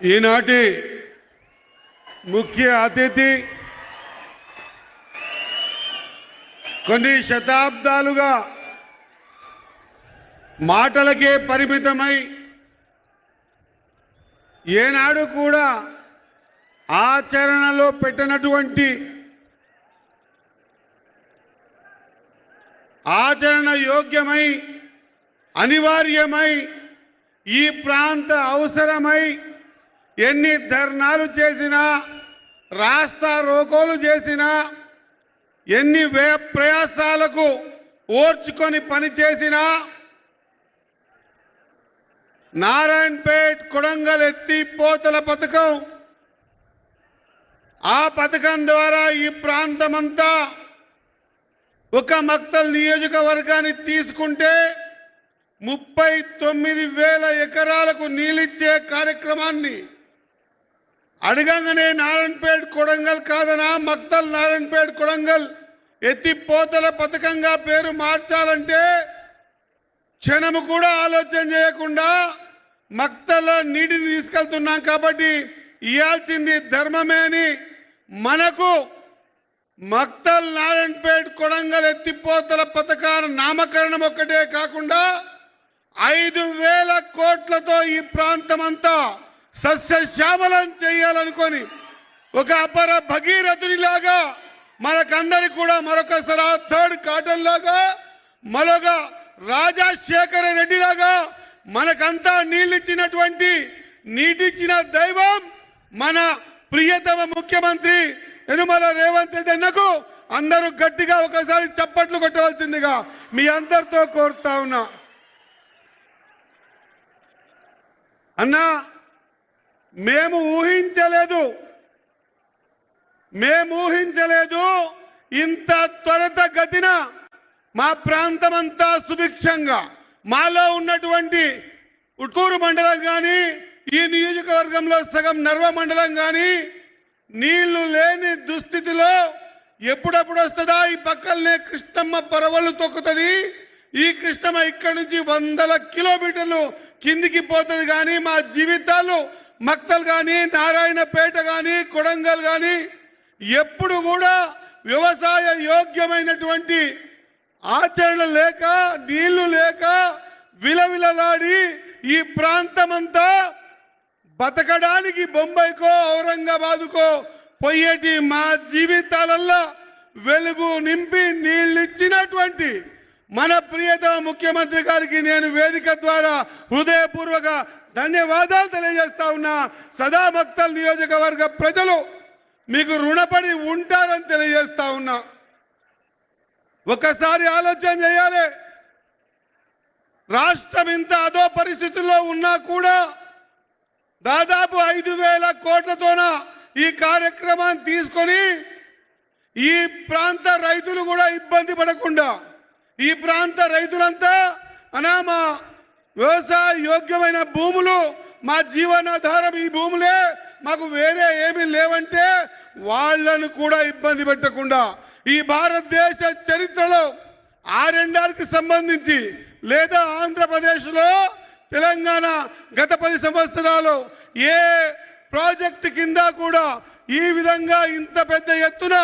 ఈనాటి ముఖ్య అతిథి కొన్ని శతాబ్దాలుగా మాటలకే పరిమితమై ఏనాడు కూడా ఆచరణలో పెట్టినటువంటి ఆచరణ యోగ్యమై అనివార్యమై ఈ ప్రాంత అవసరమై ఎన్ని ధర్నాలు చేసినా రాస్తా రోకోలు చేసినా ఎన్ని వ్యయ ప్రయాసాలకు ఓర్చుకొని పనిచేసినా నారాయణపేట్ కొడంగల్ ఎత్తి పోతల పథకం. ఆ పథకం ద్వారా ఈ ప్రాంతమంతా ఒక మక్తల్ నియోజకవర్గాన్ని తీసుకుంటే ముప్పై తొమ్మిది వేల ఎకరాలకు నీళ్ళిచ్చే కార్యక్రమాన్ని అడగంగానే నారాయణపేట కొడంగల్ కాదనా మక్తల్ నారాయణపేట కొడంగల్. ఎత్తిపోతల పథకంగా పేరు మార్చాలంటే క్షణము కూడా ఆలోచన చేయకుండా మక్తల నీటిని తీసుకెళ్తున్నాం కాబట్టి ఇవ్వాల్సింది ధర్మమే అని మనకు మక్తల్ నారాయణపేట్ కొడంగల్ ఎత్తిపోతల పథకాల నామకరణం ఒక్కటే కాకుండా ఐదు వేల కోట్లతో ఈ ప్రాంతమంతా సస్యశ్యామలం చేయాలనుకొని ఒక అపర భగీరథునిలాగా మనకందరికి కూడా మరొకసారి ఆ థర్డ్ కాటన్ లాగా మరొక రాజశేఖర రెడ్డి లాగా మనకంతా నీళ్ళిచ్చినటువంటి నీటిచ్చిన దైవం మన ప్రియతమ ముఖ్యమంత్రి యనుమల రేవంత్ రెడ్డి అన్నకు అందరూ గట్టిగా ఒకసారి చప్పట్లు కొట్టవలసిందిగా మీ అందరితో కోరుతా ఉన్నా. అన్నా మేము ఊహించలేదు. మేము ఊహించలేదు. ఇంత త్వరత గతిన మా ప్రాంతమంతా సుభిక్షంగా మాలో ఉన్నటువంటి ఉట్కూరు మండలం కానీ ఈ నియోజకవర్గంలో సగం నర్వ మండలం కానీ నీళ్ళు లేని దుస్థితిలో ఎప్పుడప్పుడు వస్తుందా? ఈ పక్కనే కృష్ణమ్మ పరవళ్ళు తొక్కుతుంది. ఈ కృష్ణమ్మ ఇక్కడి నుంచి వందల కిలోమీటర్లు కిందికి పోతుంది కానీ మా జీవితాలు మక్తల్ కానీ నారాయణపేట కానీ కొడంగల్ కానీ ఎప్పుడు కూడా వ్యవసాయ యోగ్యమైనటువంటి ఆచరణ లేక నీళ్ళు లేక విలవిలలాడి ఈ ప్రాంతమంతా బతకడానికి బొంబాయికో ఔరంగాబాదుకో పోయేటి మా జీవితాలల్లో వెలుగు నింపి నీళ్ళిచ్చినటువంటి మన ప్రియత ముఖ్యమంత్రి గారికి నేను వేదిక ద్వారా హృదయపూర్వక ధన్యవాదాలు తెలియజేస్తా ఉన్నా సదా భక్తల్ నియోజకవర్గ ప్రజలు మీకు రుణపడి ఉంటారని తెలియజేస్తా ఉన్నా. ఒకసారి ఆలోచన చేయాలి. రాష్ట్రం ఇంత అదో పరిస్థితుల్లో ఉన్నా కూడా దాదాపు ఐదు వేల కోట్లతోన ఈ కార్యక్రమాన్ని తీసుకొని ఈ ప్రాంత రైతులు కూడా ఇబ్బంది పడకుండా ఈ ప్రాంత రైతులంతా అనామా వ్యవసాయ యోగ్యమైన భూములు మా జీవనాధారం ఈ భూములే. మాకు వేరే ఏమీ లేవంటే వాళ్ళను కూడా ఇబ్బంది పెట్టకుండా ఈ భారతదేశ చరిత్రలో ఆర్ఎండ్ఆర్కి సంబంధించి లేదా ఆంధ్రప్రదేశ్లో తెలంగాణ గత పది సంవత్సరాలు ఏ ప్రాజెక్టు కింద కూడా ఈ విధంగా ఇంత పెద్ద ఎత్తున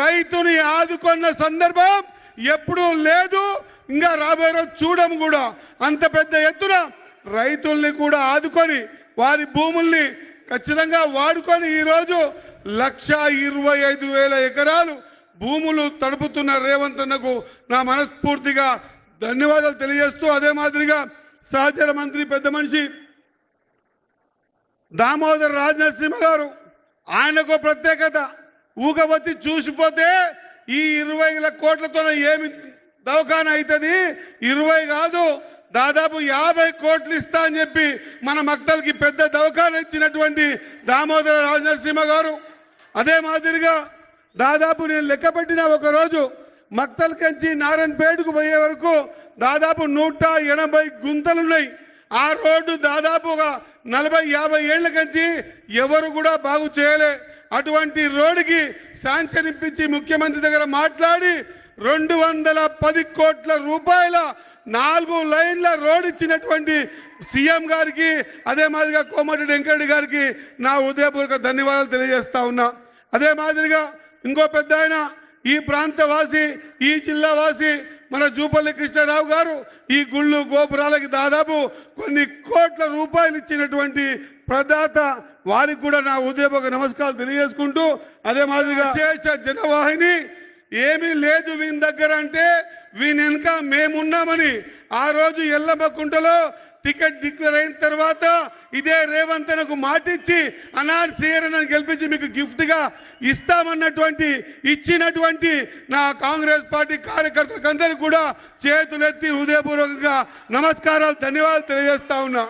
రైతుని ఆదుకున్న సందర్భం ఎప్పుడూ లేదు. ఇంకా రాబోయే రోజు చూడము కూడా. అంత పెద్ద ఎత్తున రైతుల్ని కూడా ఆదుకొని వారి భూముల్ని ఖచ్చితంగా వాడుకొని ఈరోజు లక్ష ఇరవై ఐదు వేల ఎకరాలు భూములు తడుపుతున్న రేవంత్ అన్నకు నా మనస్ఫూర్తిగా ధన్యవాదాలు తెలియజేస్తూ అదే మాదిరిగా సహచర మంత్రి పెద్ద మనిషి దామోదర్ రాజనరసింహ గారు ఆయనకు ప్రత్యేకత. ఊగబత్తి చూసిపోతే ఈ ఇరవై కోట్లతో ఏమి దవకాన అవుతుంది ఇరవై కాదు. దాదాపు యాభై కోట్లు ఇస్తా అని చెప్పి మన మక్తలకి పెద్ద దవకాన ఇచ్చినటువంటి దామోదర రాజనరసింహ గారు. అదే మాదిరిగా దాదాపు నేను లెక్క పెట్టిన ఒకరోజు మక్తల్ కంచి నారాయణపేటకు పోయే వరకు దాదాపు నూట ఎనభై గుంతలున్నాయి. ఆ రోడ్డు దాదాపు ఒక నలభై యాభై ఏళ్ళ కంచి ఎవరు కూడా బాగు చేయలే. అటువంటి రోడ్డుకి శాంక్షన్ ఇప్పించి ముఖ్యమంత్రి దగ్గర మాట్లాడి రెండు వందల పది కోట్ల రూపాయల నాలుగు లైన్ల రోడ్ ఇచ్చినటువంటి సీఎం గారికి అదే మాదిరిగా కోమటిరెడ్డి వెంకరెడ్డి గారికి నా హృదయపూర్వక ధన్యవాదాలు తెలియజేస్తా ఉన్నా. అదే మాదిరిగా ఇంకో పెద్ద ఆయన ఈ ప్రాంత వాసి ఈ జిల్లా వాసి మన జూపల్లి కృష్ణారావు గారు ఈ గుళ్ళు గోపురాలకి దాదాపు కొన్ని కోట్ల రూపాయలు ఇచ్చినటువంటి ప్రదాత వారికి కూడా నా ఉదయపూర్వక నమస్కారాలు తెలియజేసుకుంటూ అదే మాదిరిగా విశేష జనవాహిని ఏమీ లేదు వీని దగ్గర అంటే వీని వెనుక మేమున్నామని. ఆ రోజు ఎల్లమ్మకుంటలో టికెట్ డిక్లేర్ అయిన తర్వాత ఇదే రేవంత్ నాకు మాటిచ్చి అనార్ సీఆర్ఎన్ గెలిపించి మీకు గిఫ్ట్గా ఇస్తామన్నటువంటి ఇచ్చినటువంటి నా కాంగ్రెస్ పార్టీ కార్యకర్తలకు అందరికీ కూడా చేతులెత్తి హృదయపూర్వకంగా నమస్కారాలు ధన్యవాదాలు తెలియజేస్తా ఉన్నా.